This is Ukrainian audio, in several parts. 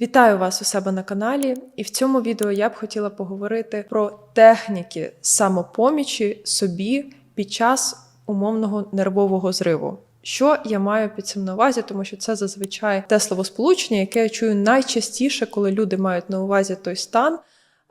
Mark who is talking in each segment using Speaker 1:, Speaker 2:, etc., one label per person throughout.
Speaker 1: Вітаю вас у себе на каналі, і в цьому відео я б хотіла поговорити про техніки самопомічі собі під час умовного нервового зриву. Що я маю під цим на увазі, тому що це зазвичай те словосполучення, яке я чую найчастіше, коли люди мають на увазі той стан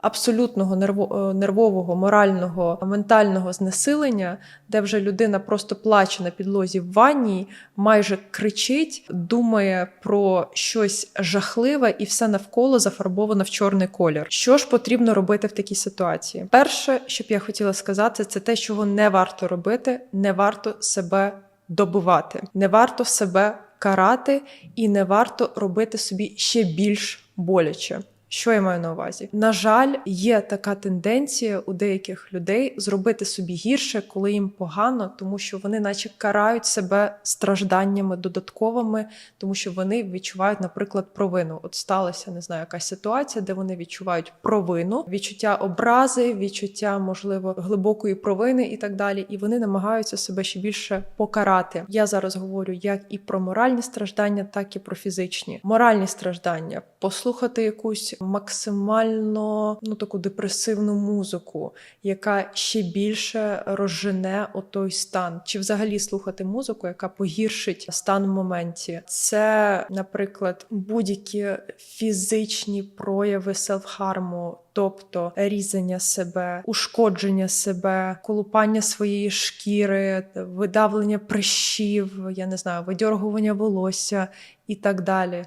Speaker 1: абсолютного е, нервового, морального, ментального знесилення, де вже людина просто плаче на підлозі в ванні, майже кричить, думає про щось жахливе, і все навколо зафарбовано в чорний колір. Що ж потрібно робити в такій ситуації? Перше, що б я хотіла сказати, це те, чого не варто робити, не варто себе добивати, не варто себе карати і не варто робити собі ще більш боляче. Що я маю на увазі? На жаль, є така тенденція у деяких людей зробити собі гірше, коли їм погано, тому що вони, наче, карають себе стражданнями додатковими, тому що вони відчувають, наприклад, провину. От сталася не знаю, якась ситуація, де вони відчувають провину, відчуття образи, відчуття, можливо, глибокої провини і так далі. І вони намагаються себе ще більше покарати. Я зараз говорю як і про моральні страждання, так і про фізичні. Моральні страждання послухати якусь максимально ну таку депресивну музику, яка ще більше розжене отой стан, чи взагалі слухати музику, яка погіршить стан в моменті. Це, наприклад, будь-які фізичні прояви селфхарму. Тобто різання себе, ушкодження себе, колупання своєї шкіри, видавлення прищів, я не знаю, видьоргування волосся і так далі.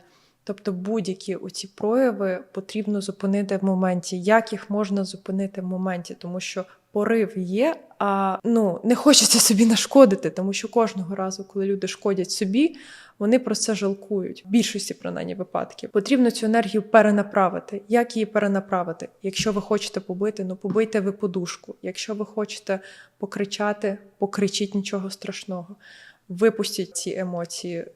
Speaker 1: Тобто будь-які оці прояви потрібно зупинити в моменті. Як їх можна зупинити в моменті? Тому що порив є, а ну не хочеться собі нашкодити, тому що кожного разу, коли люди шкодять собі, вони про це жалкують. В більшості принаймні випадків потрібно цю енергію перенаправити. Як її перенаправити? Якщо ви хочете побити, ну побийте ви подушку. Якщо ви хочете покричати, покричіть нічого страшного. Випустіть ці емоції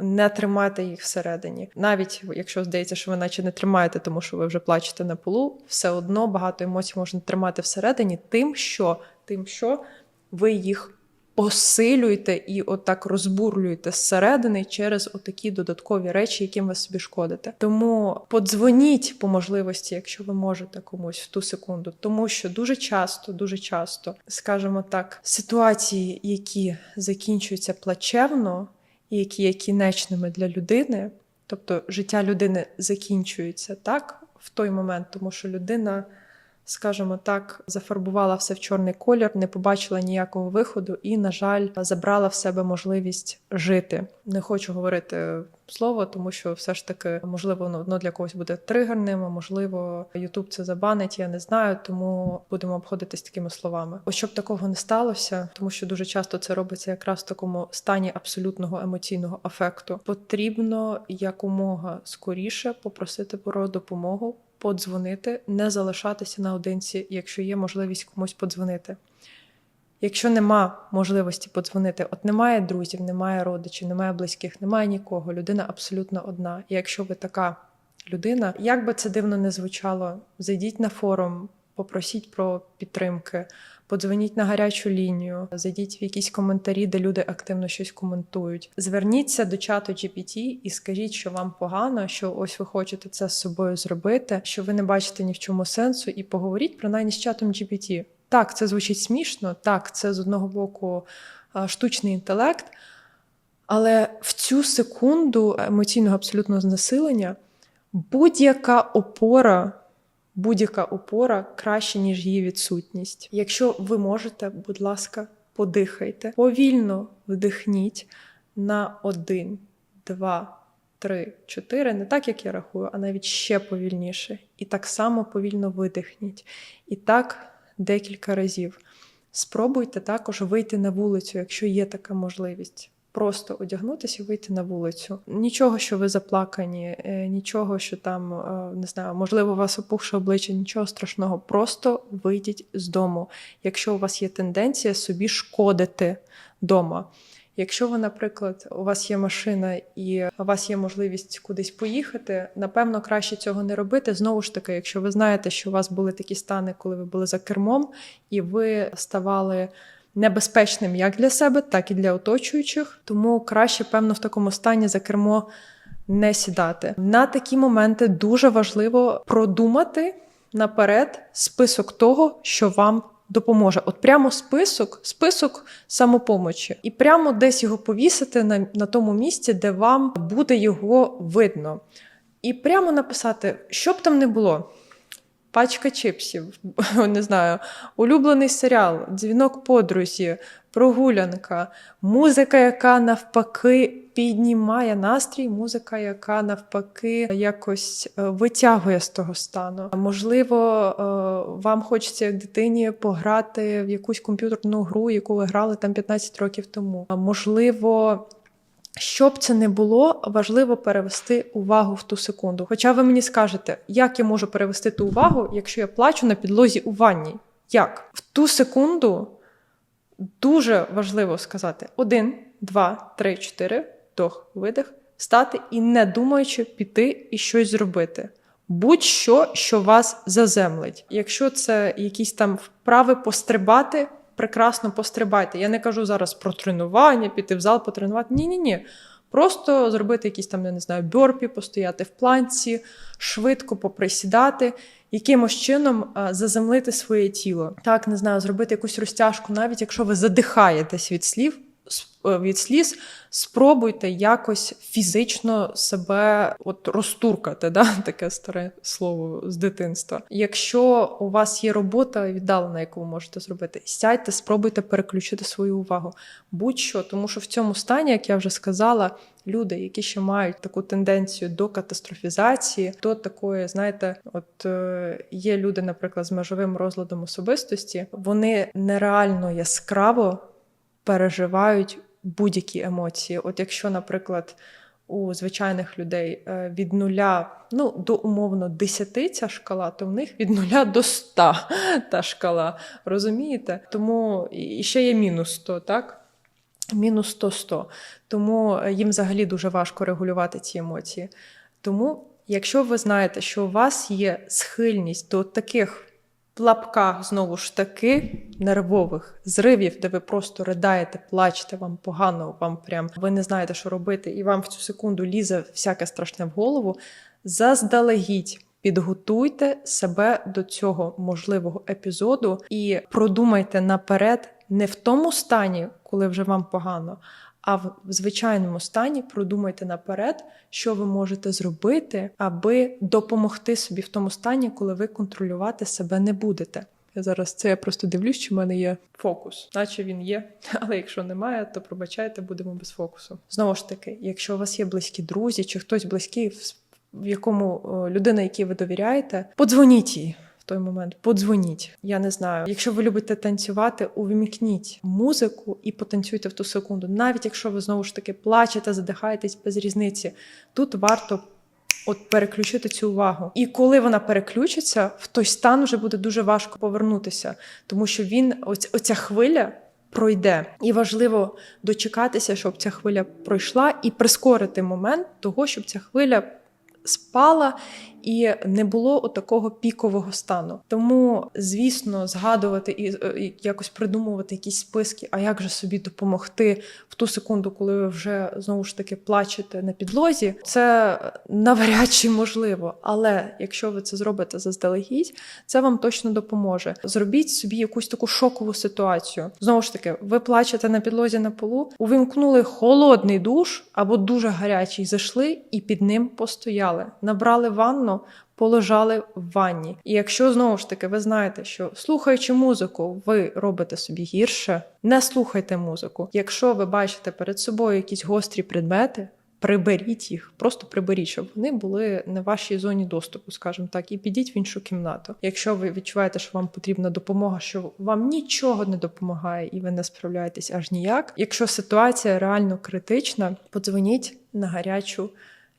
Speaker 1: не тримати їх всередині. Навіть якщо здається, що ви наче не тримаєте, тому що ви вже плачете на полу, все одно багато емоцій можна тримати всередині, тим, що тим, що ви їх посилюєте і отак розбурлюєте зсередини через отакі додаткові речі, яким ви собі шкодите. Тому подзвоніть по можливості, якщо ви можете комусь в ту секунду, тому що дуже часто, дуже часто, скажімо так, ситуації, які закінчуються плачевно які є кінечними для людини, тобто життя людини закінчується так в той момент, тому що людина, скажімо так, зафарбувала все в чорний колір, не побачила ніякого виходу і, на жаль, забрала в себе можливість жити. Не хочу говорити слово, тому що все ж таки, можливо, воно воно для когось буде тригерним, а можливо, Ютуб це забанить, я не знаю, тому будемо обходитись такими словами. Ось щоб такого не сталося, тому що дуже часто це робиться якраз в такому стані абсолютного емоційного афекту. Потрібно якомога скоріше попросити про допомогу, подзвонити, не залишатися наодинці, якщо є можливість комусь подзвонити. Якщо нема можливості подзвонити, от немає друзів, немає родичів, немає близьких, немає нікого. Людина абсолютно одна. І якщо ви така людина, як би це дивно не звучало, зайдіть на форум, попросіть про підтримки, подзвоніть на гарячу лінію, зайдіть в якісь коментарі, де люди активно щось коментують. Зверніться до чату GPT і скажіть, що вам погано, що ось ви хочете це з собою зробити, що ви не бачите ні в чому сенсу, і поговоріть принаймні з чатом GPT. Так, це звучить смішно, так, це з одного боку штучний інтелект, але в цю секунду емоційного абсолютного знесилення будь-яка опора, будь-яка опора краще, ніж її відсутність. Якщо ви можете, будь ласка, подихайте, повільно вдихніть на один, два, три, чотири, не так, як я рахую, а навіть ще повільніше. І так само повільно видихніть. І так декілька разів. Спробуйте також вийти на вулицю, якщо є така можливість. Просто одягнутися і вийти на вулицю. Нічого, що ви заплакані, е, нічого, що там е, не знаю, можливо, у вас опухше обличчя, нічого страшного. Просто вийдіть з дому. Якщо у вас є тенденція собі шкодити дома. Якщо ви, наприклад, у вас є машина і у вас є можливість кудись поїхати, напевно, краще цього не робити. Знову ж таки, якщо ви знаєте, що у вас були такі стани, коли ви були за кермом, і ви ставали небезпечним як для себе, так і для оточуючих. Тому краще, певно, в такому стані за кермо не сідати. На такі моменти дуже важливо продумати наперед список того, що вам допоможе. От прямо список, список самопомочі, і прямо десь його повісити на, на тому місці, де вам буде його видно. І прямо написати, що б там не було. Пачка чипсів, не знаю, улюблений серіал, дзвінок подрузі, прогулянка, музика, яка навпаки піднімає настрій, музика, яка навпаки якось е, витягує з того стану. Можливо, е, вам хочеться як дитині пограти в якусь комп'ютерну гру, яку ви грали там 15 років тому. Можливо. Що б це не було, важливо перевести увагу в ту секунду. Хоча ви мені скажете, як я можу перевести ту увагу, якщо я плачу на підлозі у ванні? Як? В ту секунду дуже важливо сказати: один, два, три, чотири, вдох, видих, стати і не думаючи піти і щось зробити. Будь-що, що вас заземлить. Якщо це якісь там вправи пострибати, прекрасно пострибайте. Я не кажу зараз про тренування, піти в зал потренувати. Ні, ні, ні. Просто зробити якісь там, я не знаю, бьорпі, постояти в планці, швидко поприсідати, якимось чином заземлити своє тіло. Так, не знаю, зробити якусь розтяжку, навіть якщо ви задихаєтесь від слів. Е, Від сліз спробуйте якось фізично себе от розтуркати, да? таке старе слово з дитинства. Якщо у вас є робота віддалена, яку ви можете зробити, сядьте, спробуйте переключити свою увагу. Будь-що, тому що в цьому стані, як я вже сказала, люди, які ще мають таку тенденцію до катастрофізації, до такої, знаєте, от е, є люди, наприклад, з межовим розладом особистості, вони нереально яскраво переживають будь-які емоції. От якщо, наприклад, у звичайних людей е, від нуля ну, до умовно 10 ця шкала, то в них від нуля до 100 та шкала. Розумієте? Тому і ще є мінус 100, так? Мінус 100-100. Тому е, їм взагалі дуже важко регулювати ці емоції. Тому, якщо ви знаєте, що у вас є схильність до таких лапках знову ж таки нервових зривів, де ви просто ридаєте, плачете, вам погано, вам прям ви не знаєте, що робити, і вам в цю секунду лізе всяке страшне в голову. Заздалегідь підготуйте себе до цього можливого епізоду і продумайте наперед не в тому стані, коли вже вам погано. А в звичайному стані продумайте наперед, що ви можете зробити, аби допомогти собі в тому стані, коли ви контролювати себе не будете. Я зараз це я просто дивлюсь, чи в мене є фокус, наче він є. Але якщо немає, то пробачайте, будемо без фокусу. Знову ж таки, якщо у вас є близькі друзі чи хтось близький, в- якому людина, якій ви довіряєте, подзвоніть їй. Той момент подзвоніть. Я не знаю. Якщо ви любите танцювати, увімкніть музику і потанцюйте в ту секунду. Навіть якщо ви знову ж таки плачете, задихаєтесь без різниці, тут варто от переключити цю увагу. І коли вона переключиться, в той стан вже буде дуже важко повернутися, тому що він, оць, оця хвиля. Пройде і важливо дочекатися, щоб ця хвиля пройшла, і прискорити момент того, щоб ця хвиля спала і не було такого пікового стану. Тому, звісно, згадувати е, і якось придумувати якісь списки, а як же собі допомогти в ту секунду, коли ви вже знову ж таки плачете на підлозі, це навряд чи можливо. Але якщо ви це зробите заздалегідь, це вам точно допоможе. Зробіть собі якусь таку шокову ситуацію. Знову ж таки, ви плачете на підлозі на полу, увімкнули холодний душ або дуже гарячий, зайшли і під ним постояли, набрали ванну. Полежали в ванні. І якщо знову ж таки ви знаєте, що слухаючи музику, ви робите собі гірше, не слухайте музику. Якщо ви бачите перед собою якісь гострі предмети, приберіть їх, просто приберіть, щоб вони були в вашій зоні доступу, скажімо так, і підіть в іншу кімнату. Якщо ви відчуваєте, що вам потрібна допомога, що вам нічого не допомагає і ви не справляєтесь аж ніяк. Якщо ситуація реально критична, подзвоніть на гарячу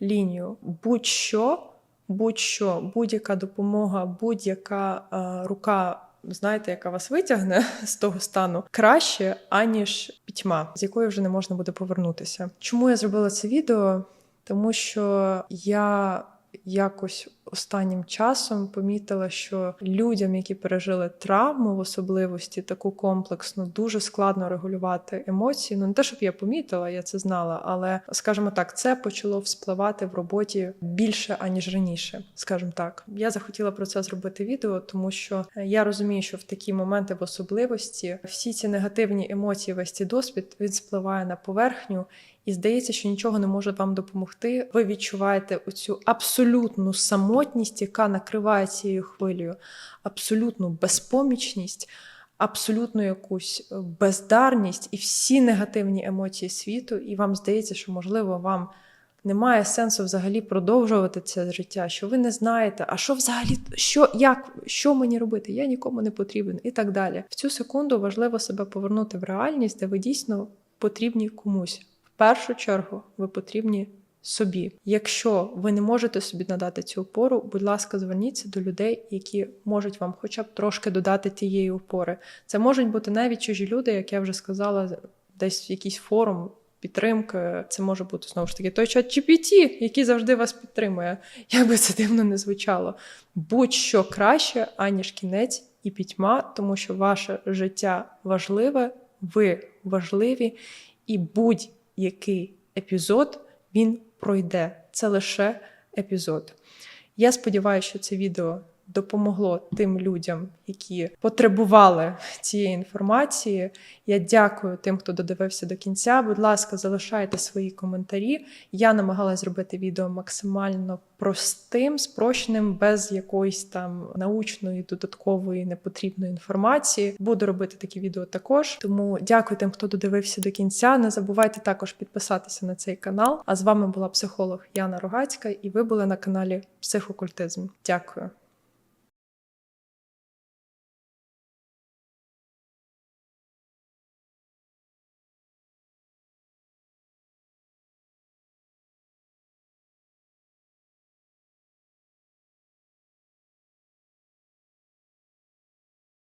Speaker 1: лінію. Будь-що, будь-що, будь-яка допомога, будь-яка е, рука. Знаєте, яка вас витягне з того стану краще, аніж пітьма, з якої вже не можна буде повернутися. Чому я зробила це відео? Тому що я якось останнім часом помітила, що людям, які пережили травму в особливості таку комплексну, дуже складно регулювати емоції. Ну не те, щоб я помітила, я це знала, але скажімо так, це почало вспливати в роботі більше аніж раніше. скажімо так, я захотіла про це зробити відео, тому що е, я розумію, що в такі моменти в особливості всі ці негативні емоції, весь цей досвід він спливає на поверхню. І здається, що нічого не може вам допомогти. Ви відчуваєте оцю абсолютну самотність, яка накриває цією хвилею, абсолютну безпомічність, абсолютну якусь бездарність і всі негативні емоції світу. І вам здається, що можливо вам немає сенсу взагалі продовжувати це життя, що ви не знаєте, а що взагалі, що як, що мені робити? Я нікому не потрібен і так далі. В цю секунду важливо себе повернути в реальність, де ви дійсно потрібні комусь. Першу чергу ви потрібні собі. Якщо ви не можете собі надати цю опору, будь ласка, зверніться до людей, які можуть вам хоча б трошки додати тієї опори. Це можуть бути навіть чужі люди, як я вже сказала, десь якийсь форум. Підтримки, це може бути знову ж таки той чат GPT, який завжди вас підтримує. Як би це дивно не звучало. Будь-що краще, аніж кінець і пітьма, тому що ваше життя важливе, ви важливі, і будь-який епізод він пройде. Це лише епізод. Я сподіваюся, що це відео допомогло тим людям, які потребували цієї інформації. Я дякую тим, хто додивився до кінця. Будь ласка, залишайте свої коментарі. Я намагалася зробити відео максимально простим, спрощеним, без якоїсь там научної, додаткової непотрібної інформації. Буду робити такі відео також. Тому дякую тим, хто додивився до кінця. Не забувайте також підписатися на цей канал. А з вами була психолог Яна Рогацька, і ви були на каналі Психокультизм. Дякую.